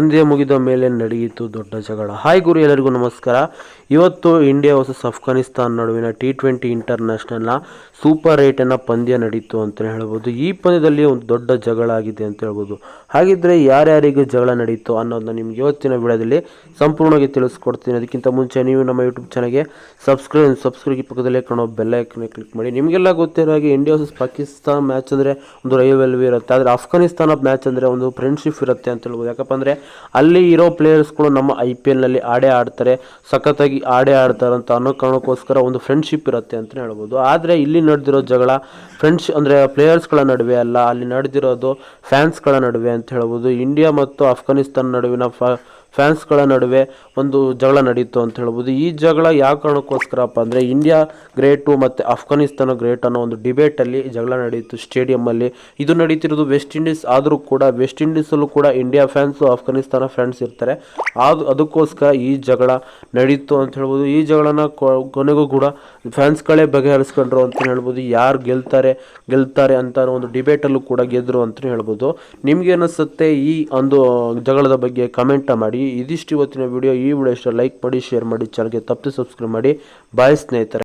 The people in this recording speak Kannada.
ಪಂದ್ಯ ಮುಗಿದ ಮೇಲೆ ನಡೆಯಿತು ದೊಡ್ಡ ಜಗಳ. ಹಾಯ್ ಗುರು, ಎಲ್ಲರಿಗೂ ನಮಸ್ಕಾರ. ಇವತ್ತು ಇಂಡಿಯಾ ವರ್ಸಸ್ ಅಫ್ಘಾನಿಸ್ತಾನ್ ನಡುವಿನ ಟಿ ಟ್ವೆಂಟಿ ಇಂಟರ್ನ್ಯಾಷನಲ್ನ ಸೂಪರ್ ಏಟನ ಪಂದ್ಯ ನಡೀತು ಅಂತ ಹೇಳ್ಬೋದು. ಈ ಪಂದ್ಯದಲ್ಲಿ ಒಂದು ದೊಡ್ಡ ಜಗಳ ಆಗಿದೆ ಅಂತ ಹೇಳ್ಬೋದು. ಹಾಗಿದ್ರೆ ಯಾರ್ಯಾರಿಗೆ ಜಗಳ ನಡೀತು ಅನ್ನೋದನ್ನ ನಿಮ್ಗೆ ಇವತ್ತಿನ ವಿಡಿಯೋದಲ್ಲಿ ಸಂಪೂರ್ಣವಾಗಿ ತಿಳಿಸ್ಕೊಡ್ತೀನಿ. ಅದಕ್ಕಿಂತ ಮುಂಚೆ ನೀವು ನಮ್ಮ ಯೂಟ್ಯೂಬ್ ಚಾನಲ್ಗೆ ಸಬ್ಸ್ಕ್ರೈಬ್ ಸಬ್ಸ್ಕ್ರೈಬ್ ಪಕ್ಕದಲ್ಲೇ ಕಾಣೋ ಬೆಲ್ ಐಕನ್ ಕ್ಲಿಕ್ ಮಾಡಿ. ನಿಮಗೆಲ್ಲ ಗೊತ್ತಿರೋ ಹಾಗೆ ಇಂಡಿಯಾ ವರ್ಸಸ್ ಪಾಕಿಸ್ತಾನ ಮ್ಯಾಚ್ ಅಂದರೆ ಒಂದು ರೈವಲ್ವಿ ಇರುತ್ತೆ. ಆದರೆ ಅಫ್ಘಾನಿಸ್ತಾನ ಮ್ಯಾಚ್ ಅಂದರೆ ಒಂದು ಫ್ರೆಂಡ್ಶಿಪ್ ಇರುತ್ತೆ ಅಂತ ಹೇಳ್ಬೋದು. ಯಾಕಪ್ಪ ಅಂದರೆ ಅಲ್ಲಿ ಇರೋ ಪ್ಲೇಯರ್ಸ್ಗಳು ನಮ್ಮ ಐ ಪಿ ಎಲ್ನಲ್ಲಿ ಆಡೇ ಆಡ್ತಾರೆ, ಸಖತ್ತಾಗಿ ಆಡೇ ಆಡ್ತಾರೆ ಅಂತ ಅನ್ನೋ ಕಾರಣಕ್ಕೋಸ್ಕರ ಒಂದು ಫ್ರೆಂಡ್ಶಿಪ್ ಇರುತ್ತೆ ಅಂತಲೇ ಹೇಳ್ಬೋದು. ಆದರೆ ಇಲ್ಲಿ ನಡೆದಿರೋ ಜಗಳ ಫ್ರೆಂಡ್ಶ್ ಅಂದರೆ ಪ್ಲೇಯರ್ಸ್ಗಳ ನಡುವೆ ಅಲ್ಲ, ಅಲ್ಲಿ ನಡೆದಿರೋದು ಫ್ಯಾನ್ಸ್ಗಳ ನಡುವೆ ಅಂತ ಹೇಳ್ಬೋದು. ಇಂಡಿಯಾ ಮತ್ತು ಅಫ್ಘಾನಿಸ್ತಾನ ನಡುವಿನ ಫ ಫ್ಯಾನ್ಸ್ಗಳ ನಡುವೆ ಒಂದು ಜಗಳ ನಡೀತು ಅಂತ ಹೇಳ್ಬೋದು. ಈ ಜಗಳ ಯಾವ ಕಾರಣಕ್ಕೋಸ್ಕರಪ್ಪ ಅಂದರೆ ಇಂಡಿಯಾ ಗ್ರೇಟು ಮತ್ತು ಅಫ್ಘಾನಿಸ್ತಾನ ಗ್ರೇಟ್ ಅನ್ನೋ ಒಂದು ಡಿಬೇಟಲ್ಲಿ ಜಗಳ ನಡೆಯಿತು ಸ್ಟೇಡಿಯಮ್ಮಲ್ಲಿ ಇದು ನಡೀತಿರೋದು ವೆಸ್ಟ್ ಇಂಡೀಸ್ ಆದರೂ ಕೂಡ, ವೆಸ್ಟ್ ಇಂಡೀಸಲ್ಲೂ ಕೂಡ ಇಂಡಿಯಾ ಫ್ಯಾನ್ಸು ಅಫ್ಘಾನಿಸ್ತಾನ ಫ್ಯಾನ್ಸ್ ಇರ್ತಾರೆ. ಅದು ಅದಕ್ಕೋಸ್ಕರ ಈ ಜಗಳ ನಡೀತು ಅಂತ ಹೇಳ್ಬೋದು. ಈ ಜಗಳನ ಕೊನೆಗೂ ಕೂಡ ಫ್ಯಾನ್ಸ್ಗಳೇ ಬಗೆಹರಿಸ್ಕೊಂಡ್ರು ಅಂತ ಹೇಳ್ಬೋದು. ಯಾರು ಗೆಲ್ತಾರೆ ಗೆಲ್ತಾರೆ ಅಂತ ಒಂದು ಡಿಬೇಟಲ್ಲೂ ಕೂಡ ಗೆದ್ದರು ಅಂತ ಹೇಳ್ಬೋದು. ನಿಮಗೆ ಅನಿಸುತ್ತೆ ಈ ಒಂದು ಜಗಳದ ಬಗ್ಗೆ ಕಮೆಂಟ ಮಾಡಿ. ಇದಿಷ್ಟು ಇವತ್ತಿನ ವಿಡಿಯೋ ಈ ವಿಡಿಯೋ ಇಷ್ಟ ಲೈಕ್ ಮಾಡಿ ಶೇರ್ ಮಾಡಿ ಚಾನಲ್ಗೆ ತಪ್ಪದೆ ಸಬ್ಸ್ಕ್ರೈಬ್ ಮಾಡಿ. ಬಾಯ್ ಸ್ನೇಹಿತರೆ.